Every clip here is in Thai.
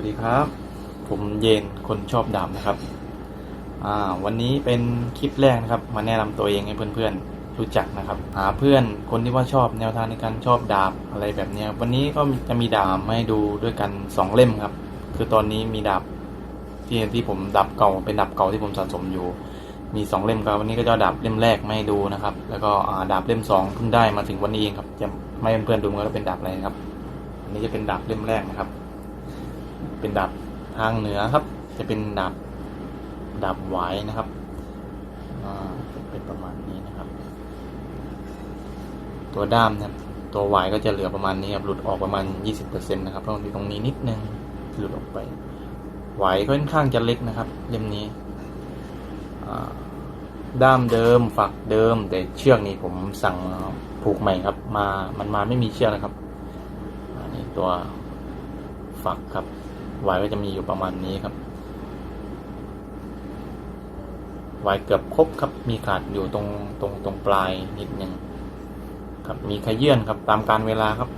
วัสดีครับ ผมเยนคนชอบดาบนะครับ อ่า วันนี้เป็นคลิปแรกนะครับ มาแนะนำตัวเองให้เพื่อนๆ รู้จักนะครับ หาเพื่อนคนที่ว่าชอบแนวทางในการชอบดาบอะไรแบบนี้วันนี้ก็จะมีดาบมาให้ดูด้วยกันสองเล่มครับ คือตอนนี้มีดาบที่ที่ผมดาบเก่าเป็นดาบเก่าที่ผมสะสมอยู่ มีสองเล่มครับวันนี้ก็จะดาบเล่มแรกมาให้ดูนะครับ แล้วก็อ่าดาบเล่มสองเพิ่งได้มาถึงวันนี้เองครับ จะไม่เพื่อนๆดูว่าเป็นดาบอะไรครับ อันนี้จะเป็นดาบเล่มแรกนะครับ เป็นดาบทางเหนือครับ จะเป็นดาบดาบไหวนะครับเป็นประมาณนี้นะครับ ตัวด้ามนะครับตัวหวายก็จะเหลือประมาณนี้ครับ หลุดออกประมาณ 20%นะครับเพราะมันมีตรงนี้นิดนึง หลุดออกไปหวายค่อนข้างจะเล็กนะครับ เล่มนี้ ด้ามเดิม ฝักเดิม แต่เชือกนี่ผมสั่งผูกใหม่ครับ มา มันมาไม่มีเชือกนะครับ อันนี้ตัวฝักครับ วายก็จะมีอยู่ประมาณนี้ครับวายเกือบครบครับมีขาดอยู่ตรงตรงตรงปลายนิดนึงครับมีขยื่นครับตามการเวลาครับ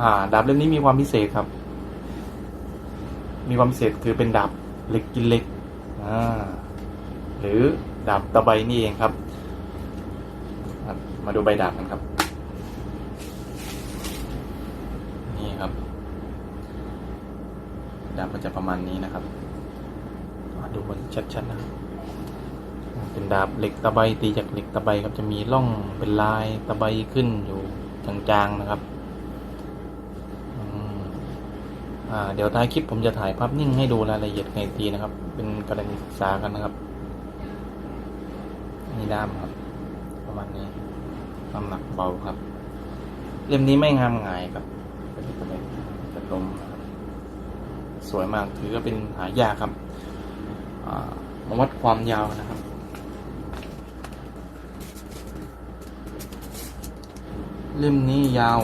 อ่า ดาบเล่มนี้มีความพิเศษครับ มีความพิเศษคือเป็นดาบเล็กกินเล็กอ่าหรือดาบตะไบนี่เองครับครับมาดูใบดาบกันครับ นี่ครับ ดาบก็จะประมาณนี้นะครับดูบนชัดๆนะครับเป็นดาบเหล็กตะไบตีจากเหล็กตะไบครับจะมีร่องเป็นลายตะไบขึ้นอยู่จางๆนะครับอ่าเดี๋ยวท้ายคลิปผมจะถ่ายภาพนิ่งให้ดูรายละเอียดในทีนะครับ เป็นกรณีศึกษากันนะครับนี่ด้ามครับ ประมาณนี้น้ำหนักเบาครับ เล่มนี้ไม่งามงายครับเป็นเป็นจะลมนะครับ สวยมากถือว่าเป็นหายากครับมาวัดความยาวนะครับ เล่มนี้ยาว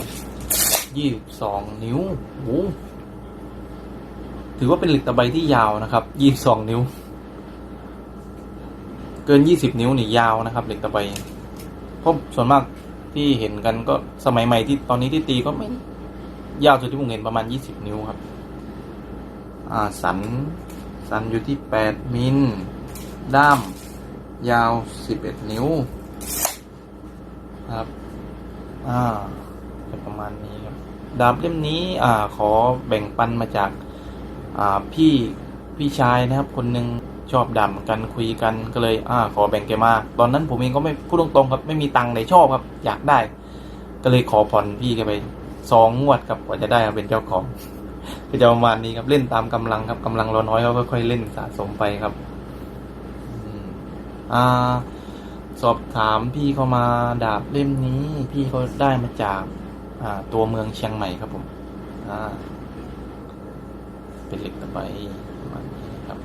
22 นิ้วโอ้ถือว่าเป็นเหล็กตะไบที่ยาวนะครับ 22 นิ้ว เกิน 20 นิ้วนี่ยาวนะครับ เหล็กตะไบเพราะส่วนมากที่เห็นกันก็สมัยใหม่ที่ตอนนี้ที่ตีก็ไม่ยาวสุดที่ผมเห็นประมาณ 20 นิ้วครับ สัน สันอยู่ที่ 8 มิล ด้ามยาว 11 นิ้ว ครับ อ่าเป็นประมาณนี้ครับ ดาบเล่มนี้ อ่า ขอแบ่งปันมาจาก อ่า พี่ พี่ชายนะครับ คนหนึ่งชอบดาบเหมือนกันคุยกัน ก็เลย อ่า ขอแบ่งแกมา ตอนนั้นผมเองก็ไม่พูดตรงๆครับ ไม่มีตังค์เลยชอบครับ อยากได้ ก็เลยขอผ่อนพี่แกไปสองงวดครับกว่าจะได้มาเป็นเจ้าของ ก็จะประมาณนี้ครับเล่นตามกำลังครับกำลังเราน้อยเราก็ค่อยเล่นสะสมไปครับอ่าสอบถามพี่เขามาดาบเล่มนี้ พี่เขาได้มาจากอ่าตัวเมืองเชียงใหม่ครับผมอ่าเป็นเหล็กตะไบประมาณนี้ครับ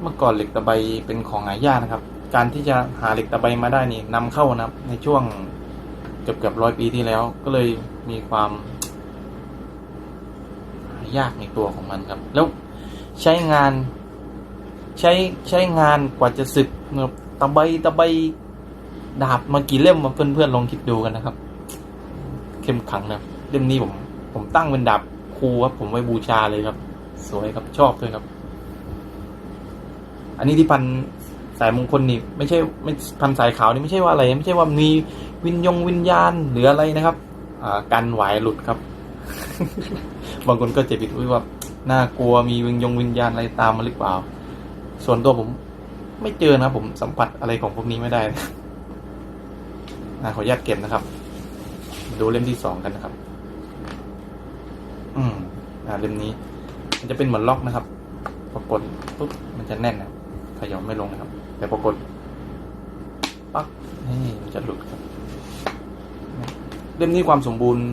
เมื่อก่อนเหล็กตะไบเป็นของหายากนะครับ การที่จะหาเหล็กตะไบมาได้นี่นำเข้านะครับในช่วงเกือบเกือบร้อยปีที่แล้วก็เลยมีความ ยากในตัวของมันครับ แล้วใช้งาน ใช้ใช้งานกว่าจะสึกแบบตะไบตะไบดาบมากี่เล่มมาเพื่อนๆลองคิดดูกันนะครับ เข้มขังนะเล่มนี้ผม ผมตั้งเป็นดาบครูครับผมไว้บูชาเลยครับ สวยครับชอบด้วยครับ อันนี้ที่พันสายมงคลนี่ไม่ใช่ไม่พันสายขาวนี่ไม่ใช่ว่าอะไร ไม่ใช่ว่ามีวิญญงวิญญาณหรืออะไรนะครับ อ่ากันไหวหลุดครับ บางคนก็เจะผิดว่าน่ากลัวมีวิญญงวิญญาณอะไรตามมาหรือเปล่า ส่วนตัวผมไม่เจอนะผมสัมผัสอะไรของพวกนี้ไม่ได้นะขออนุญาตเก็บนะครับ ดูเล่มที่สองกันนะครับ อืมอ่าเล่มนี้ มันจะเป็นเหมือนล็อกนะครับพอกดปุ๊บมันจะแน่นนะขยับไม่ลงนะครับ แต่พอกดปั๊บนี่มันจะหลุดครับเล่มนี้ความสมบูรณ์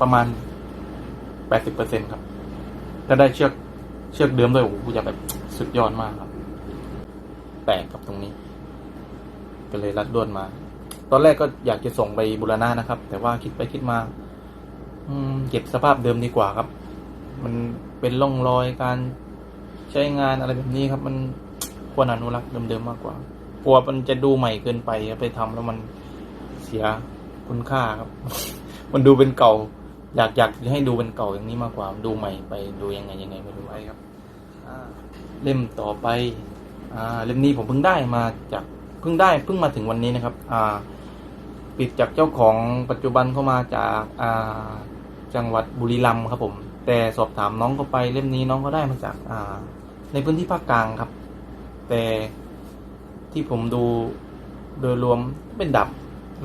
ประมาณ แปดสิบเปอร์เซ็นครับถ้าได้เชือกเชือกเดิมด้วยโอ้โหจะแบบสุดยอดมากครับแตกกับตรงนี้ ก็เลยรัดด้วนมา ตอนแรกก็อยากจะส่งไปบุรณะนะครับ แต่ว่าคิดไปคิดมา อืมเก็บสภาพเดิมดีกว่าครับ มันเป็นร่องรอยการใช้งานอะไรแบบนี้ครับ มันควรอนุรักษ์เดิมๆมากกว่ากลัวมันจะดูใหม่เกินไปไปทำแล้วมันเสียคุณค่าครับ มันดูเป็นเก่า อยากอยากให้ดูเป็นเก่าอย่างนี้มากกว่าดูใหม่ไปดูยังไงยังไงไม่รู้ไปครับอ่าเล่มต่อไปอ่าเล่มนี้ผมเพิ่งได้มาจากเพิ่งได้เพิ่งมาถึงวันนี้นะครับ อ่า ปิดจากเจ้าของปัจจุบันเข้ามาจากอ่าจังหวัดบุรีรัมย์ครับผม แต่สอบถามน้องก็ไปเล่มนี้น้องก็ได้มาจากอ่า ในพื้นที่ภาคกลางครับ แต่ที่ผมดูโดยรวมเป็นดับ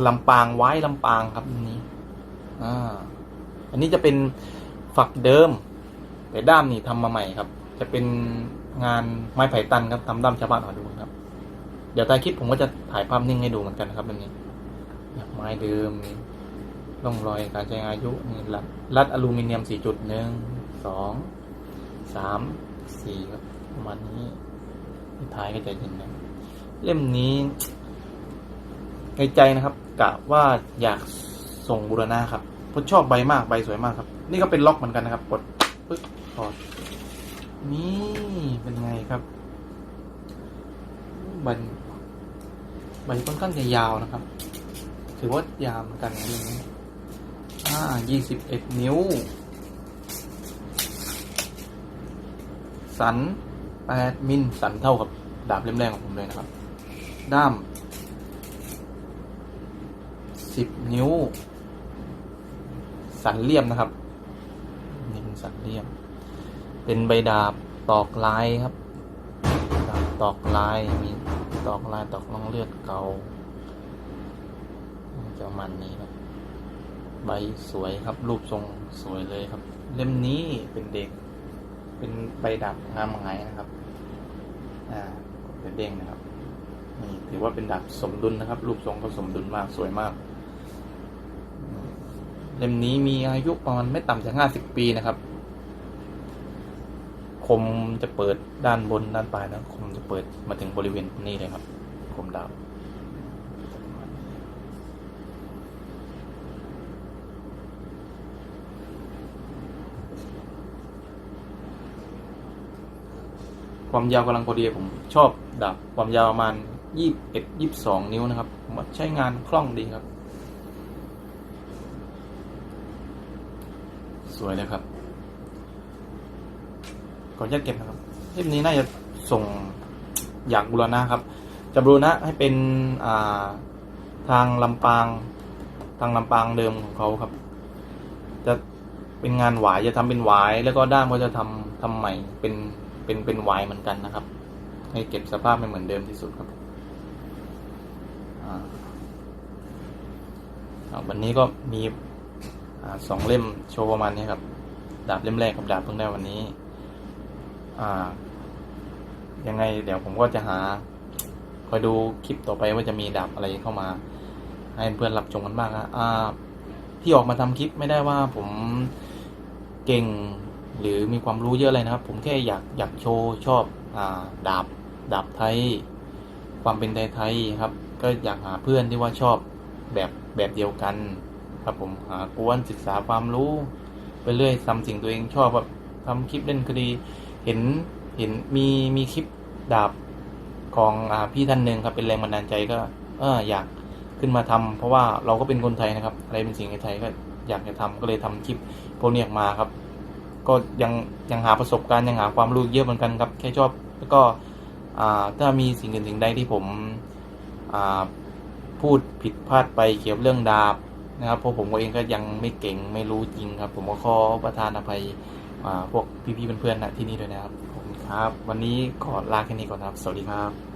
ลำปางไว้ลำปางครับอันนี้ อ่า อันนี้จะเป็นฝักเดิม แต่ด้ามนี่ทำมาใหม่ครับ จะเป็นงานไม้ไผ่ตันครับทำด้ามชาวบ้านมาดูครับ เดี๋ยวท้าคลิปผมก็จะถ่ายภาพนิ่งให้ดูเหมือนกันครับแบบนี้เนี่ไม้เดิมร่องรอยการใช้งานอายุนี่รัดรัดอลูมิเนียมสี่จุดหนึ่งสองสามสี่ครับประมาณนี้ท้ายก็จะเห็นนะเล่มนี้ในใจนะครับกะว่าอยากส่งบูรณะครับ เพราะชอบใบมากใบสวยมากครับ นี่ก็เป็นล็อกเหมือนกันนะครับกดปึ๊กถอดนี่เป็นไงครับใบใบค่อนข้างจะยาวนะครับ ถือว่ายาวเหมือนกันนะเรื่องนี้อ่ายี่สิบเอ็ดนิ้ว สันแปดมิลสันเท่ากับดาบเล่มแรกของผมเลยนะครับ ด้ามสิบนิ้ว สันเลี่ยมนะครับนี่เป็นสันเลี่ยม เป็นใบดาบตอกลายครับดาบตอกลายมีตอกลายตอกล่องเลือดเก่าจะมันนี้ครับใบสวยครับ รูปทรงสวยเลยครับ เล่มนี้เป็นเด็ก เป็นใบดาบงามหงายนะครับ อ่าเป็นเด้งนะครับนี่ถือว่าเป็นดาบสมดุลนะครับ รูปทรงก็สมดุลมากสวยมาก เล่มนี้มีอายุประมาณไม่ต่ำจากห้าสิบปีนะครับ คมจะเปิดด้านบนด้านปลายนะคมจะเปิดมาถึงบริเวณนี้เลยครับ คมดาวความยาวกำลังพอดีผมชอบดาบความยาวประมาณยี่สิบเอ็ดยี่สิบสองนิ้วนะครับใช้งานคล่องดีครับ สวยเลยครับก่อนจะเก็บนะครับเล่มนี้น่าจะส่งอยากบูรณะครับ จะบูรณะให้เป็นอ่าทางลำปาง ทางลำปางเดิมของเขาครับ จะเป็นงานหวายจะทำเป็นหวาย แล้วก็ด้ามก็จะทำทำใหม่เป็นเป็นเป็นหวายเหมือนกันนะครับ ให้เก็บสภาพไม่เหมือนเดิมที่สุดครับอ่าวันนี้ก็มี สองเล่มโชว์ประมาณนี้ครับดาบเล่มแรกกับดาบเพิ่งได้วันนี้ อ่า ยังไง เดี๋ยวผมก็จะหาคอยดูคลิปต่อไปว่าจะมีดาบอะไรเข้ามา ให้เพื่อนรับชมกันบ้างนะอ่า ที่ออกมาทำคลิปไม่ได้ว่าผมเก่งหรือมีความรู้เยอะอะไรนะครับ ผมแค่อยากอยากโชว์ชอบ อ่า ดาบ ดาบไทย ความเป็นไทยไทยครับ ก็อยากหาเพื่อนที่ว่าชอบแบบแบบเดียวกัน ครับผมหากวนศึกษาความรู้ไปเรื่อยทำสิ่งตัวเองชอบแบบทำคลิปเล่นคดี เห็นเห็นมีมีคลิปดาบของอ่าพี่ท่านหนึ่งครับเป็นแรงบันดาลใจก็ เอออยากขึ้นมาทำเพราะว่าเราก็เป็นคนไทยนะครับ อะไรเป็นสิ่งในไทยก็อยากจะทำก็เลยทำคลิปพวกนี้ออกมาครับ ก็ยังยังหาประสบการณ์ยังหาความรู้เยอะเหมือนกันครับแค่ชอบแล้วก็อ่าถ้ามีสิ่งอื่นสิ่งใดที่ผมอ่าพูดผิดพลาดไปเกี่ยวกับเรื่องดาบ นะครับเพราะผมก็เองก็ยังไม่เก่งไม่รู้จริงครับ ผมก็ขอประทานอภัยพวกพี่ๆเพื่อนๆนะที่นี่ด้วยนะครับผมครับ วันนี้ขอลาแค่นี้ก่อนครับ สวัสดีครับ